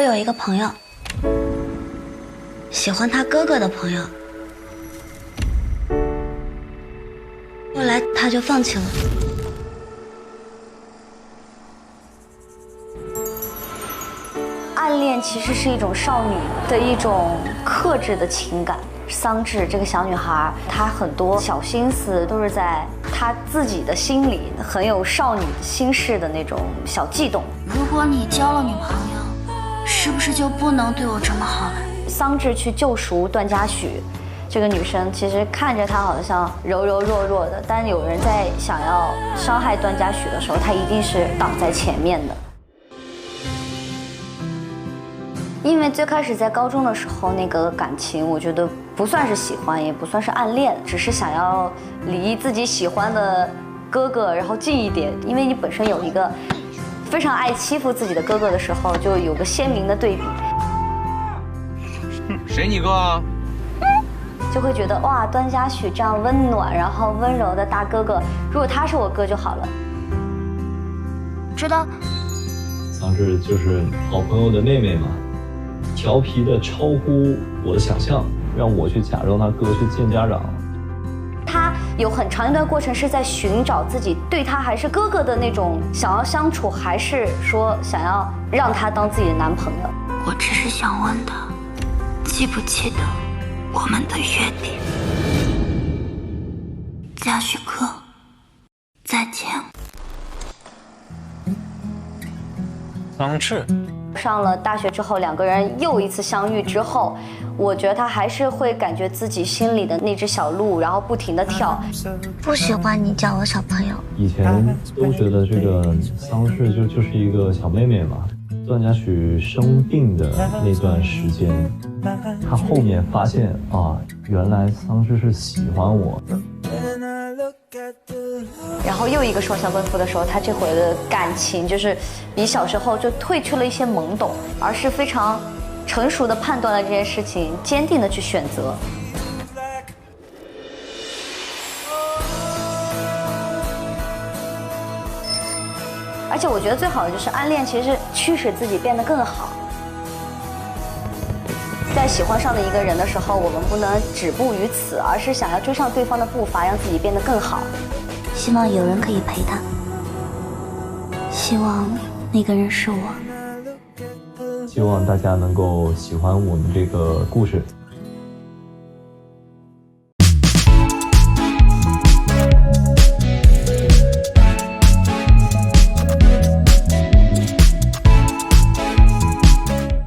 我有一个朋友，喜欢他哥哥的朋友，后来他就放弃了。暗恋其实是一种少女的一种克制的情感。桑稚这个小女孩，她很多小心思都是在她自己的心里，很有少女心事的那种小悸动。如果你交了女朋友，是不是就不能对我这么好了？桑稚去救赎段嘉许，这个女生其实看着她好像柔柔弱弱的，但有人在想要伤害段嘉许的时候，她一定是挡在前面的。因为最开始在高中的时候，那个感情，我觉得不算是喜欢，也不算是暗恋，只是想要离自己喜欢的哥哥然后近一点。因为你本身有一个非常爱欺负自己的哥哥的时候，就有个鲜明的对比。谁你哥啊？就会觉得哇，段嘉许这样温暖然后温柔的大哥哥，如果他是我哥就好了。知道。桑稚就是好朋友的妹妹嘛。调皮的超乎我的想象，让我去假装他哥去见家长。他有很长一段过程是在寻找自己对他还是哥哥的那种想要相处，还是说想要让他当自己的男朋友。我只是想问他，记不记得我们的约定？嘉许哥，再见。桑稚。上了大学之后，两个人又一次相遇之后，我觉得他还是会感觉自己心里的那只小鹿，然后不停的跳。不喜欢你叫我小朋友。以前都觉得这个桑稚就就是一个小妹妹嘛。段嘉许生病的那段时间，他后面发现啊，原来桑稚是喜欢我。然后又一个双向奔赴的时候，他这回的感情就是比小时候就褪去了一些懵懂，而是非常成熟的判断了这件事情，坚定的去选择。而且我觉得最好的就是暗恋，其实驱使自己变得更好。在喜欢上的一个人的时候，我们不能止步于此，而是想要追上对方的步伐，让自己变得更好。希望有人可以陪他。希望那个人是我。希望大家能够喜欢我们这个故事。